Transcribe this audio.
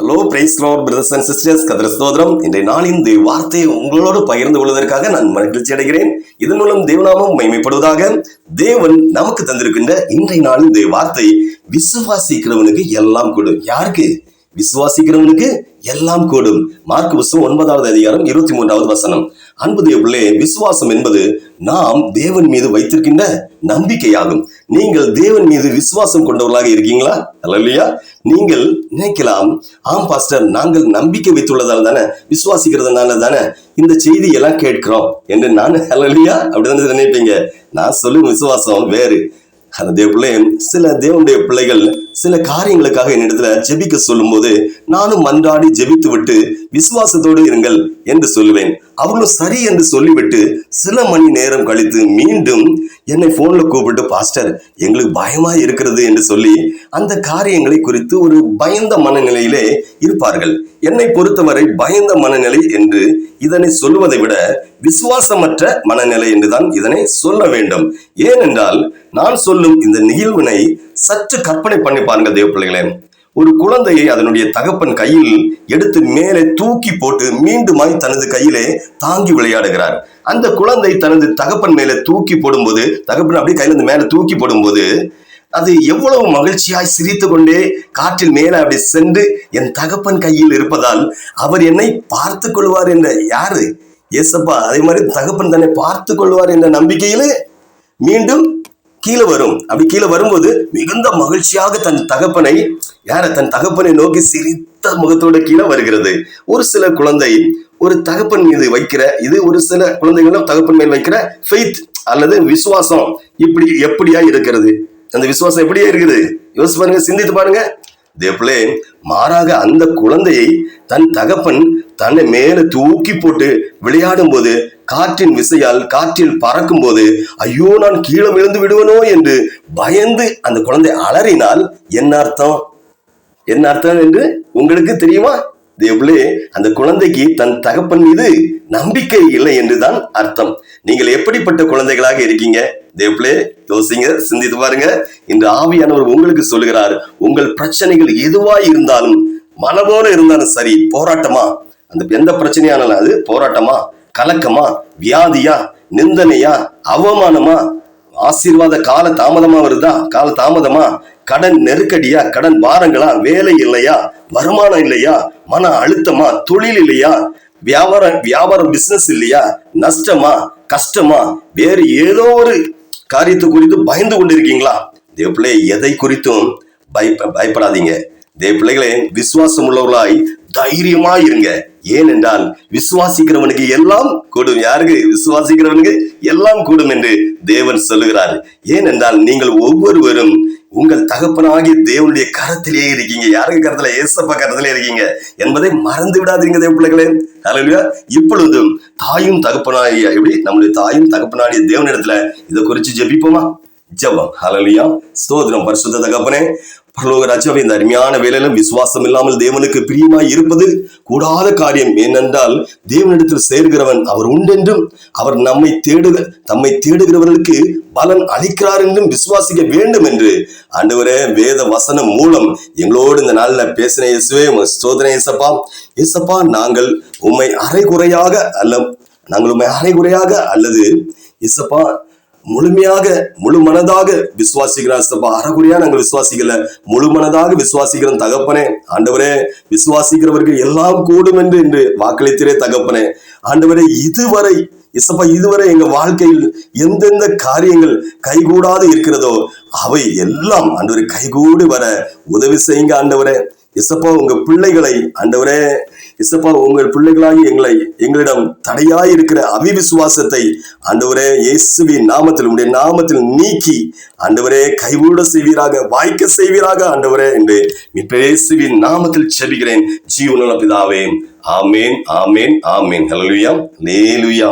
Hello praise lord brothers and sisters கதிர ஸ்தோத்திரம். இன்றைய நாளின் இந்த வார்த்தையை உங்களோடு பகிர்ந்து கொள்வதற்காக நான் மகிழ்ச்சி அடைகிறேன். இதன் மூலம் தேவநாமம் மைமைப்படுவதாக தேவன் நமக்கு தந்திருக்கின்ற இன்றைய நாளின் இந்த வார்த்தை விசுவாசிக்கிறவனுக்கு எல்லாம் கூடும். யாருக்கு? விசுவாசிக்கிறவனுக்கு எல்லாம் கூடும். மார்க் புஸ்தம் ஒன்பதாவது அதிகாரம் இருபத்தி மூன்றாவது வசனம். அன்பு தேவர்களே விசுவாசம் என்பது நாம் தேவன் மீது வைத்திருக்கின்ற நம்பிக்கையாகும். நீங்கள் தேவன் மீது விசுவாசம் கொண்டவர்களாக இருக்கீங்களா? அல்லையா நீங்கள் நினைக்கலாம் ஆம் பாஸ்டர் நாங்கள் நம்பிக்கை வைத்துள்ளதால் தானே விசுவாசிக்கிறதுனால தானே இந்த செய்தி எல்லாம் கேட்கிறோம். என்று நான் அல்லையா அப்படிதான் நினைப்பீங்க? நான் சொல்லும் விசுவாசம் வேறு. அந்த தேவ பிள்ளை சில தேவனுடைய பிள்ளைகள் சில காரியங்களுக்காக என்னிடத்துல ஜெபிக்க சொல்லும்போது நானும் மன்றாடி ஜெபித்து விட்டு விசுவாசத்தோடு இருங்கள் என்று சொல்லுவேன். அவர்களும் சரி என்று சொல்லிவிட்டு சில மணி நேரம் கழித்து மீண்டும் என்னை போன்ல கூப்பிட்டு பாஸ்டர் எங்களுக்கு பயமா இருக்கிறது என்று சொல்லி அந்த காரியங்களை குறித்து ஒரு பயந்த மனநிலையிலே இருப்பார்கள். என்னை பொறுத்தவரை பயந்த மனநிலை என்று இதனை சொல்லுவதை விட விசுவாசமற்ற மனநிலை என்றுதான் இதனை சொல்ல வேண்டும். ஏனென்றால் நான் சொல்லும் இந்த நிகழ்வினை சற்று கற்பனை பண்ணி பாருங்க தேவ பிள்ளைகளே ஒரு குழந்தையை அதனுடைய தகப்பன் கையில் எடுத்து மேலே தூக்கி போட்டு மீண்டுமாய் தனது கையிலே தாங்கி விளையாடுகிறார். அந்த குழந்தை தனது தகப்பன் மேலே தூக்கி போடும்போது தகப்பன் அப்படியே கையில இருந்து மேலே தூக்கி போடும்போது அது எவ்வளவு மகிழ்ச்சியாய் சிரித்து கொண்டே காற்றில் மேலே அப்படி சென்று என் தகப்பன் கையில் இருப்பதால் அவர் என்னை பார்த்து கொள்வார் என்ற யாரு? ஏசப்பா அதே மாதிரி தகப்பன் தன்னை பார்த்து கொள்வார் என்ற நம்பிக்கையிலே மீண்டும் கீழே வரும். அப்படி கீழே வரும்போது மிகுந்த மகிழ்ச்சியாக தன் தகப்பனை யார தன் தகப்பனை நோக்கி சிரித்த முகத்தோட கீழே வருகிறது. ஒரு சில குழந்தை ஒரு தகப்பன் மீது வைக்கிற இது ஒரு சில குழந்தைகளும் தகப்பன் மேல் வைக்கிற ஃபெய்த் அல்லது விசுவாசம் இப்படி எப்படியா இருக்கிறது? அந்த விசுவாசம் எப்படியா இருக்குது? யோசிச்சு பாருங்க சிந்தித்து பாருங்க. தேவப்பிள்ளே மாறாக அந்த குழந்தையை தன் தகப்பன் தன்னை மேலே தூக்கி போட்டு விளையாடும் போது காற்றின் விசையால் காற்றில் பறக்கும் போது ஐயோ நான் கீழே விழுந்து விடுவனோ என்று பயந்து அந்த குழந்தை அலறினால் என்ன அர்த்தம்? என்ன அர்த்தம் என்று உங்களுக்கு தெரியுமா? தேவளே அந்த குழந்தைக்கு தன் தகப்பன் மீது நம்பிக்கை இல்லை என்றுதான் அர்த்தம். நீங்கள் எப்படிப்பட்ட குழந்தைகளாக இருக்கீங்க? தேவளே யோசிங்க சிந்தித்து பாருங்க. இந்த ஆவியானவர் உங்களுக்கு சொல்லுகிறார் உங்கள் பிரச்சனைகள் எதுவாய் இருந்தாலும் மனபோல இருந்தாலும் சரி போராட்டமா? அந்த எந்த பிரச்சனையானாலும் அது போராட்டமா? கலக்கமா? வியாதியா? நிந்தனையா? அவமானமா? ஆசீர்வாத கால தாமதமா வருதா? கால தாமதமா? கடன் நெருக்கடியா? கடன் வாரங்களா வேலை இல்லையா? வருமானம் இல்லையா? மன அழுத்தமா? தொழில் இல்லையா? வியாபாரம் வியாபாரம் பிசினஸ் இல்லையா? நஷ்டமா? கஷ்டமா? வேறு ஏதோ ஒரு காரியத்தை குறித்து பயந்து கொண்டிருக்கீங்களா? தேவப்பிள்ளை எதை குறித்தும் பயப்ப பயப்படாதீங்க. தேவ பிள்ளைகளே விசுவாசம் உள்ளவர்களாய் தைரியமா இருங்க. ஏனென்றால் விசுவாசிக்கிறவனுக்கு எல்லாம் கூடும். யாருக்கு? விசுவாசிக்கிறவனுக்கு எல்லாம் கூடும் என்று தேவன் சொல்லுகிறார். ஏனென்றால் நீங்கள் ஒவ்வொருவரும் உங்கள் தகப்பனாகிய தேவனுடைய கரத்திலே இருக்கீங்க. யாருக்கு கரத்துல? ஏசப்ப கரத்திலே இருக்கீங்க. என்பதை மறந்து விடாதீங்க தேவ பிள்ளைகளே. ஹalleluya இப்பொழுதும் தாயும் தகப்பனாகிய எப்படி? நம்முடைய தாயும் தகப்பனாகிய தேவனிடத்துல இதை குறித்து ஜெபிப்போமா? ஜெபம். அலலியா சோதனம் பரிசுத்த தகப்பனே பரலோக ராஜாவை இந்த அருமையான வேலையிலும் விசுவாசம் இல்லாமல் தேவனுக்கு பிரியமாய் இருப்பது கூடாத காரியம் ஏனென்றால் தேவனிடத்தில் சேர்கிறவன் அவர் உண்டென்றும் அவர் நம்மை தேடுக தம்மை தேடுகிறவர்களுக்கு பலன் அளிக்கிறார் என்றும் விசுவாசிக்க வேண்டும் என்று. ஆண்டவரே வேத வசனம் மூலம் எங்களோடு இந்த நாளில் பேசின இயேசுவே சோதனை இயேசப்பா. இயேசப்பா நாங்கள் உம்மை அரைகுறையாக அல்ல நாங்கள் உண்மை அரைகுறையாக அல்லது இயேசப்பா முழுமையாக முழு மனதாக விசுவாசிக்கிறார். சபா அறகுறையா நாங்கள் விசுவாசிக்கல. முழு மனதாக விசுவாசிக்கிறோம் தகப்பனே. ஆண்டவரே விசுவாசிக்கிறவர்கள் எல்லாம் கூடும் என்று என்று வாக்களித்திரே தகப்பனே. ஆண்டவரே இதுவரை இசப்பா இதுவரை எங்க வாழ்க்கையில் எந்தெந்த காரியங்கள் கைகூடாது இருக்கிறதோ அவை எல்லாம் ஆண்டவரை கைகூடி வர உதவி செய்யுங்க ஆண்டவரே. இசப்பா உங்க பிள்ளைகளை ஆண்டவரே இசப்பா உங்கள் பிள்ளைகளாகி எங்களை எங்களிடம் தடையாய் இருக்கிற அவிவிசுவாசத்தை ஆண்டவரே இயேசுவின் நாமத்தில் உடைய நாமத்தில் நீக்கி ஆண்டவரே கைவிட செய்வீராக வாய்க்க செய்வீராக ஆண்டவரே என்று இயேசுவின் நாமத்தில் செபிக்கிறேன் ஜீவனுள்ள பிதாவே ஆமேன் ஆமேன் ஆமேன். ஹலலுயா லேலுயா